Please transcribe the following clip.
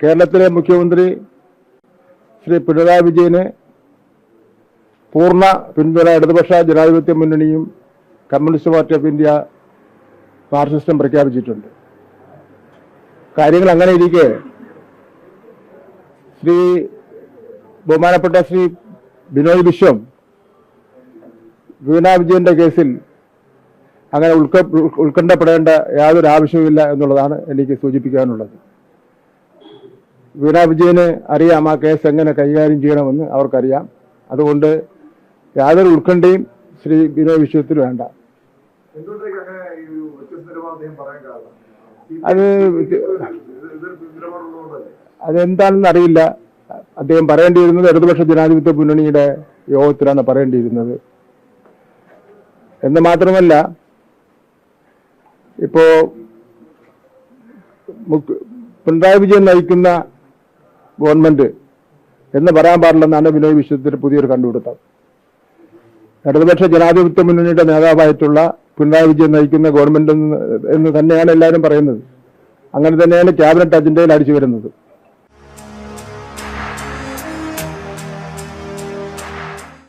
കേരളത്തിലെ മുഖ്യമന്ത്രി ശ്രീ പിണറായി വിജയന് പൂർണ പിന്തുണ ഇടതുപക്ഷ ജനാധിപത്യ മുന്നണിയും കമ്മ്യൂണിസ്റ്റ് പാർട്ടി ഓഫ് ഇന്ത്യ മാർക്സിസ്റ്റും പ്രഖ്യാപിച്ചിട്ടുണ്ട്. കാര്യങ്ങൾ അങ്ങനെ ഇരിക്കെ ശ്രീ ബഹുമാനപ്പെട്ട ശ്രീ ബിനോയ് വിശ്വം വീണ വിജയന്റെ കേസിൽ അങ്ങനെ ഉൾക്ക ഉത്കണ്ഠപ്പെടേണ്ട യാതൊരു ആവശ്യവുമില്ല എന്നുള്ളതാണ് എനിക്ക് സൂചിപ്പിക്കാനുള്ളത്. വീണ വിജയന് അറിയാം ആ കേസ് എങ്ങനെ കൈകാര്യം ചെയ്യണമെന്ന് അവർക്കറിയാം. അതുകൊണ്ട് യാതൊരു ഉത്കണ്ഠയും ശ്രീ ബിനോയ് വിശ്വത്തിന് വേണ്ട. അത് അതെന്താണെന്ന് അറിയില്ല. അദ്ദേഹം പറയേണ്ടിയിരുന്നത് ഇടതുപക്ഷ ജനാധിപത്യ മുന്നണിയുടെ യോഗത്തിലാണ് പറയേണ്ടിയിരുന്നത്. എന്ന് മാത്രമല്ല ഇപ്പോ പിണറായി വിജയൻ നയിക്കുന്ന ഗവൺമെന്റ് എന്ന് പറയാൻ പാടില്ലെന്നാണ് വിനോയ് വിശ്വത്തിന് പുതിയൊരു കണ്ടുപിടുത്തം. ഇടതുപക്ഷ ജനാധിപത്യ മുന്നണിയുടെ നേതാവായിട്ടുള്ള പിണറായി വിജയൻ നയിക്കുന്ന ഗവൺമെന്റ് എന്ന് തന്നെയാണ് എല്ലാവരും പറയുന്നത്. അങ്ങനെ തന്നെയാണ് ക്യാബിനറ്റ് അജണ്ടയിൽ അടിച്ചു വരുന്നത്.